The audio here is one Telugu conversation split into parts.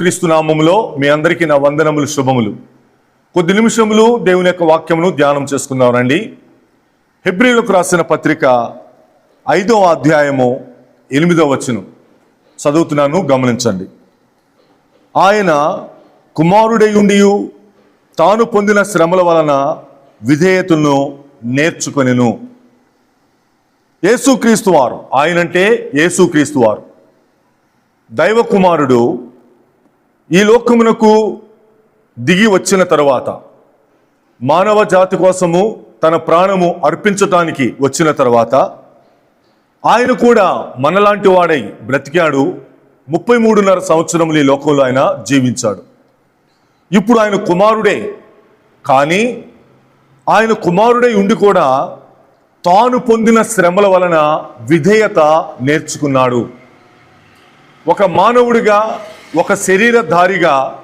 క్రీస్తు నామములో మీ అందరికీ నా వందనములు శుభములు. కొద్ది నిమిషములు దేవుని యొక్క వాక్యమును ధ్యానం చేసుకుందామండి హెబ్రిలకు రాసిన పత్రిక ఐదవ అధ్యాయము ఎనిమిదవ వచనం. చదువుతున్నాను గమనించండి. ఆయన కుమారుడై ఉండి తాను పొందిన శ్రమల వలన విధేయతను నేర్చుకొనెను. యేసుక్రీస్తు వారు. ఆయనంటే యేసుక్రీస్తు వారు. దైవ కుమారుడు ఈ లోకమునకు దిగి వచ్చిన తరువాత మానవ జాతి కోసము తన ప్రాణము అర్పించటానికి వచ్చిన తర్వాత ఆయన కూడా మనలాంటి వాడై బ్రతికాడు. ముప్పై మూడున్నర సంవత్సరములు ఈ లోకంలో ఆయన జీవించాడు. ఇప్పుడు ఆయన కుమారుడే. కానీ ఆయన కుమారుడై ఉండి కూడా తాను పొందిన శ్రమల వలన విధేయత నేర్చుకున్నాడు. ఒక మానవుడిగా ఒక శరీరధారిగా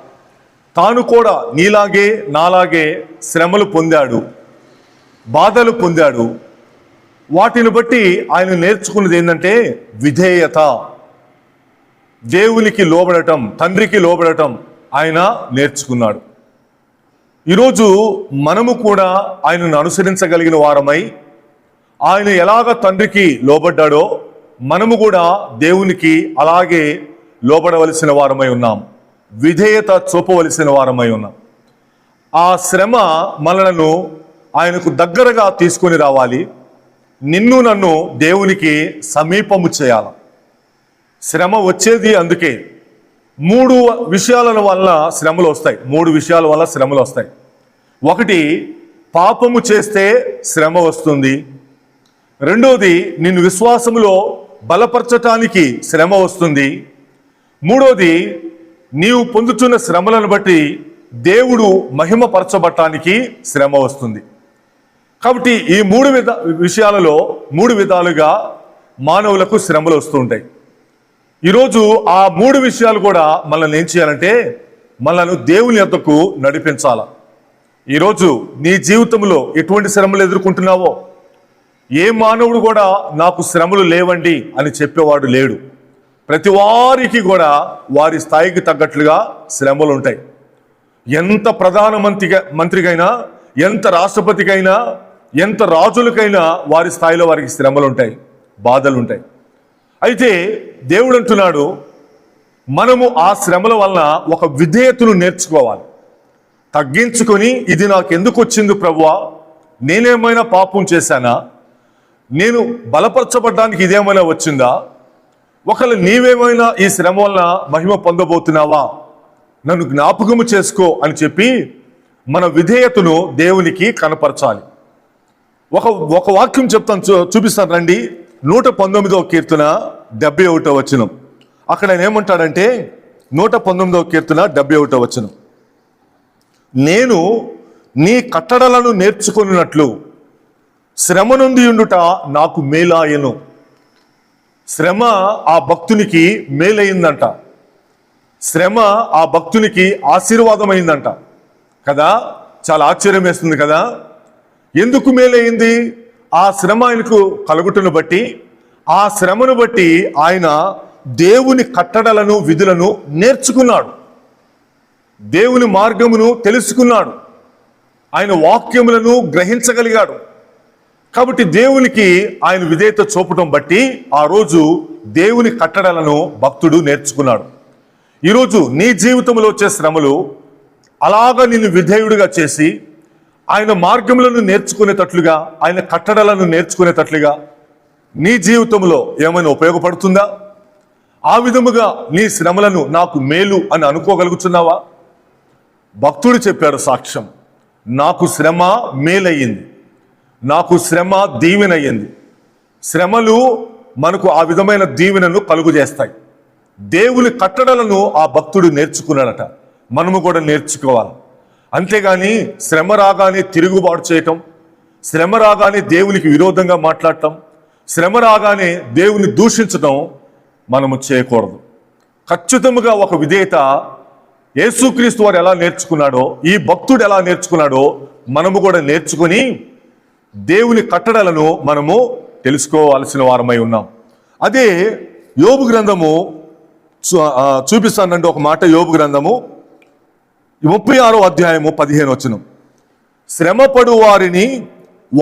తాను కూడా నీలాగే నాలాగే శ్రమలు పొందాడు బాధలు పొందాడు. వాటిని బట్టి ఆయన నేర్చుకున్నది ఏంటంటే విధేయత. దేవునికి లోబడటం తండ్రికి లోబడటం ఆయన నేర్చుకున్నాడు. ఈరోజు మనము కూడా ఆయనను అనుసరించగలిగిన వారమై ఆయన ఎలాగ తండ్రికి లోబడ్డాడో మనము కూడా దేవునికి అలాగే లోబడవలసిన వారమై ఉన్నాం. విధేయత చూపవలసిన వారమై ఉన్నాం. ఆ శ్రమ మనలను ఆయనకు దగ్గరగా తీసుకొని రావాలి. నిన్ను నన్ను దేవునికి సమీపము చేయాలి. శ్రమ వచ్చేది అందుకే. మూడు విషయాల వల్ల శ్రమలు వస్తాయి. మూడు విషయాల వల్ల శ్రమలు వస్తాయి. ఒకటి పాపము చేస్తే శ్రమ వస్తుంది. రెండోది నిన్ను విశ్వాసములో బలపరచటానికి శ్రమ వస్తుంది. మూడోది నీవు పొందుతున్న శ్రమలను బట్టి దేవుడు మహిమపరచబట్టానికి శ్రమ వస్తుంది. కాబట్టి ఈ మూడు విధ విషయాలలో మూడు విధాలుగా మానవులకు శ్రమలు వస్తూ ఉంటాయి. ఈరోజు ఆ మూడు విషయాలు కూడా మనల్ని ఏం చేయాలంటే మనల్ని దేవుని యొద్దకు నడిపించాల. ఈరోజు నీ జీవితంలో ఎటువంటి శ్రమలు ఎదుర్కొంటున్నావో? ఏ మానవుడు కూడా నాకు శ్రమలు లేవండి అని చెప్పేవాడు లేడు. ప్రతి వారికి కూడా వారి స్థాయికి తగ్గట్లుగా శ్రమలు ఉంటాయి ఎంత ప్రధానమంత్రిగా మంత్రికైనా ఎంత రాష్ట్రపతికైనా ఎంత రాజులకైనా వారి స్థాయిలో వారికి శ్రమలు ఉంటాయి బాధలు ఉంటాయి అయితే దేవుడు అంటున్నాడు మనము ఆ శ్రమల వలన ఒక విధేయతను నేర్చుకోవాలి. తగ్గించుకొని ఇది నాకు ఎందుకు వచ్చింది ప్రభువా? నేనేమైనా పాపం చేశానా? నేను బలపరచబడ్డానికి ఇదేమైనా వచ్చిందా? ఒకళ్ళు నీవేమైనా ఈ శ్రమ వలన మహిమ పొందబోతున్నావా? నన్ను జ్ఞాపకము చేసుకో అని చెప్పి మన విధేయతను దేవునికి కనపరచాలి. ఒక ఒక వాక్యం చెప్తాను చూ చూపిస్తాను రండి. నూట పంతొమ్మిదవ కీర్తన డెబ్బై ఒకటో వచనం. అక్కడ ఆయన ఏమంటాడంటే నూట పంతొమ్మిదవ కీర్తన డెబ్బై ఒకటో వచనం. నేను నీ కట్టడలను నేర్చుకున్నట్లు శ్రమ నుండి ఉండుట నాకు మేలాయను. శ్రమ ఆ భక్తునికి మేలయిందంట శ్రమ ఆ భక్తునికి ఆశీర్వాదమైందంట. కదా? చాలా ఆశ్చర్యం వేస్తుంది కదా? ఎందుకు మేలైంది? ఆ శ్రమ ఆయనకు కలుగుటను బట్టి ఆ శ్రమను బట్టి ఆయన దేవుని కట్టడలను విధులను నేర్చుకున్నాడు. దేవుని మార్గమును తెలుసుకున్నాడు. ఆయన వాక్యములను గ్రహించగలిగాడు. కాబట్టి దేవునికి ఆయన విధేయత చూపటం బట్టి ఆ రోజు దేవుని కట్టడలను భక్తుడు నేర్చుకున్నాడు. ఈరోజు నీ జీవితంలో వచ్చే శ్రమలు అలాగ నిన్ను విధేయుడిగా చేసి ఆయన మార్గములను నేర్చుకునేటట్లుగా ఆయన కట్టడలను నేర్చుకునేటట్లుగా నీ జీవితంలో ఏమైనా ఉపయోగపడుతుందా? ఆ విధముగా నీ శ్రమలను నాకు మేలు అని అనుకోగలుగుతున్నావా? భక్తుడు చెప్పాడు సాక్ష్యం నాకు శ్రమ మేలయ్యింది. నాకు శ్రమ దీవెనయ్యింది. శ్రమలు మనకు ఆ విధమైన దీవెనను కలుగు చేస్తాయి దేవుని కట్టడలను ఆ భక్తుడు నేర్చుకున్నాడట. మనము కూడా నేర్చుకోవాలి. అంతేగాని శ్రమ రాగానే తిరుగుబాటు చేయటం శ్రమ రాగానే దేవునికి విరోధంగా మాట్లాడటం శ్రమ రాగానే దేవుని దూషించటం మనము చేయకూడదు. ఖచ్చితంగా ఒక విధేయత యేసుక్రీస్తు వారు ఎలా నేర్చుకున్నాడో ఈ భక్తుడు ఎలా నేర్చుకున్నాడో మనము కూడా నేర్చుకొని దేవుని కట్టడలను మనము తెలుసుకోవాల్సిన వారమై ఉన్నాం. అదే యోబు గ్రంథము చూ- చూపిస్తానండి ఒక మాట యోబు గ్రంథము ముప్పై ఆరో అధ్యాయము పదిహేను వచనం. శ్రమపడు వారిని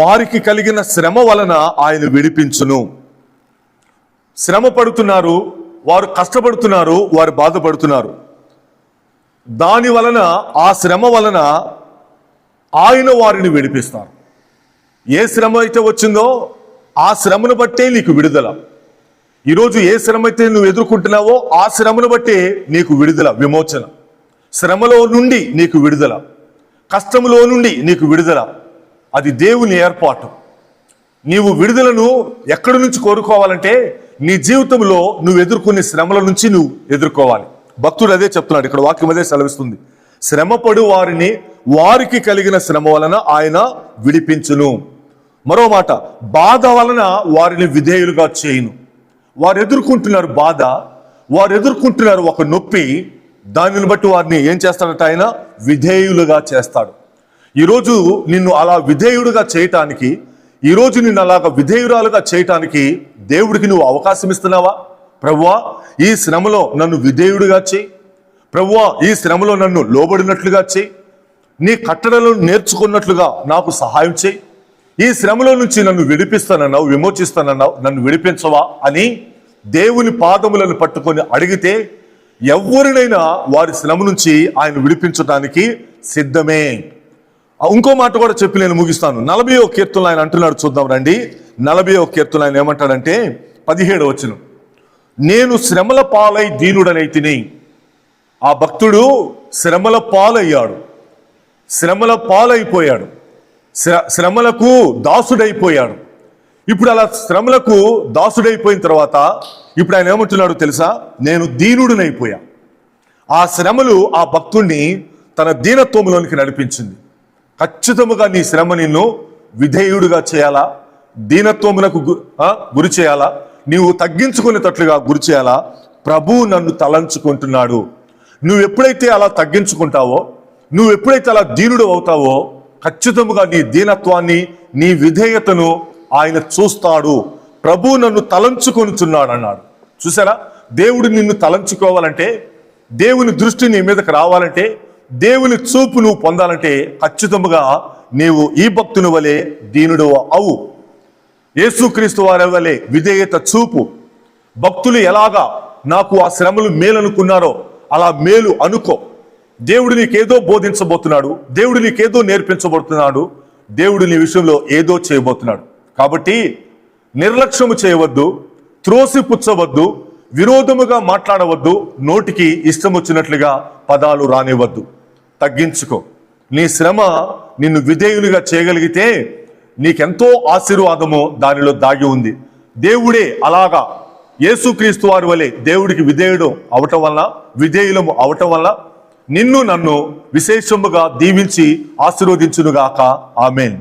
వారికి కలిగిన శ్రమ వలన ఆయన విడిపించును. శ్రమ పడుతున్నారు వారు కష్టపడుతున్నారు వారు బాధపడుతున్నారు. దాని వలన ఆ శ్రమ వలన ఆయన వారిని విడిపిస్తారు. ఏ శ్రమ అయితే వచ్చిందో ఆ శ్రమను బట్టే నీకు విడుదల. ఈరోజు ఏ శ్రమ అయితే నువ్వు ఎదుర్కొంటున్నావో ఆ శ్రమను బట్టే నీకు విడుదల విమోచన. శ్రమలో నుండి నీకు విడుదల. కష్టములో నుండి నీకు విడుదల. అది దేవుని ఏర్పాటు. నీవు విడుదలను ఎక్కడి నుంచి కోరుకోవాలంటే నీ జీవితంలో నువ్వు ఎదుర్కొనే శ్రమల నుంచి నువ్వు ఎదుర్కోవాలి. భక్తుడు అదే చెప్తున్నాడు ఇక్కడ వాక్యం అదే సెలవిస్తుంది. శ్రమపడు వారిని వారికి కలిగిన శ్రమ వలన ఆయన విడిపించును. మరో మాట బాధ వలన వారిని విధేయులుగా చేయను. వారు ఎదుర్కొంటున్నారు బాధ వారు ఎదుర్కొంటున్నారు ఒక నొప్పి దానిని బట్టి వారిని ఏం చేస్తాడట ఆయన? విధేయులుగా చేస్తాడు. ఈరోజు నిన్ను అలా విధేయుడుగా చేయటానికి ఈరోజు నిన్ను అలాగ విధేయురాలుగా చేయటానికి దేవుడికి నువ్వు అవకాశం ఇస్తున్నావా? ప్రభువా ఈ శ్రమలో నన్ను విధేయుడిగా చేయి. ప్రభువా ఈ శ్రమలో నన్ను లోబడినట్లుగా చేయి. నీ కట్టడలను నేర్చుకున్నట్లుగా నాకు సహాయం చేయి. ఈ శ్రమలో నుంచి నన్ను విడిపిస్తానన్నావు విమోచిస్తానన్నావు నన్ను విడిపించవా అని దేవుని పాదములను పట్టుకొని అడిగితే ఎవరినైనా వారి శ్రమ నుంచి ఆయన విడిపించడానికి సిద్ధమే. ఇంకో మాట కూడా చెప్పి నేను ముగిస్తాను. నలభై ఒక కీర్తనలు ఆయన అంటున్నాడు చూద్దాం రండి. నలభై ఒక కీర్తన ఆయన ఏమంటాడంటే పదిహేడు వచ్చిన నేను శ్రమల పాలై దీనుడనై తిని. ఆ భక్తుడు శ్రమల పాలయ్యాడు. శ్రమల పాలైపోయాడు. శ్రమలకు దాసుడైపోయాడు. ఇప్పుడు అలా శ్రమలకు దాసుడైపోయిన తర్వాత ఇప్పుడు ఆయన ఏమంటున్నాడు తెలుసా? నేను దీనుడినైపోయా. ఆ శ్రమలు ఆ భక్తుణ్ణి తన దీనత్వంలోనికి నడిపించింది. ఖచ్చితముగా నీ శ్రమ నిన్ను విధేయుడుగా చేయాలా? దీనత్వమునకు గురి చేయాలా? నీవు తగ్గించుకునేటట్లుగా గురి చేయాలా? ప్రభు నన్ను తలంచుకుంటున్నాడు. నువ్వు ఎప్పుడైతే అలా తగ్గించుకుంటావో నువ్వు ఎప్పుడైతే అలా దీనుడు అవుతావో ఖచ్చితముగా నీ దీనత్వాన్ని నీ విధేయతను ఆయన చూస్తాడు. ప్రభు నన్ను తలంచుకొనుచున్నాడు అన్నాడు చూసారా? దేవుడు నిన్ను తలంచుకోవాలంటే దేవుని దృష్టి నీ మీదకి రావాలంటే దేవుని చూపు నువ్వు పొందాలంటే ఖచ్చితముగా నీవు ఈ భక్తుని వలె దీనుడు అవు. యేసుక్రీస్తు వారి వలె విధేయత చూపు. భక్తులు ఎలాగా నాకు ఆ శ్రమలు మేలనుకున్నారో అలా మేలు అనుకో. దేవుడు నీకేదో బోధించబోతున్నాడు దేవుడు నీకేదో నేర్పించబోతున్నాడు దేవుడు నీ విషయంలో ఏదో చేయబోతున్నాడు. కాబట్టి నిర్లక్ష్యము చేయవద్దు త్రోసిపుచ్చవద్దు విరోధముగా మాట్లాడవద్దు నోటికి ఇష్టం వచ్చినట్లుగా పదాలు రానివ్వద్దు. తగ్గించుకో. నీ శ్రమ నిన్ను విధేయునిగా చేయగలిగితే నీకెంతో ఆశీర్వాదము దానిలో దాగి ఉంది. దేవుడే అలాగా యేసుక్రీస్తు వారి వలె దేవుడికి విధేయుడు అవటం వల్ల విధేయులము అవటం వల్ల నిన్ను నన్ను విశేషముగా దీవించి ఆశీర్వదించునుగాక. ఆమెన్.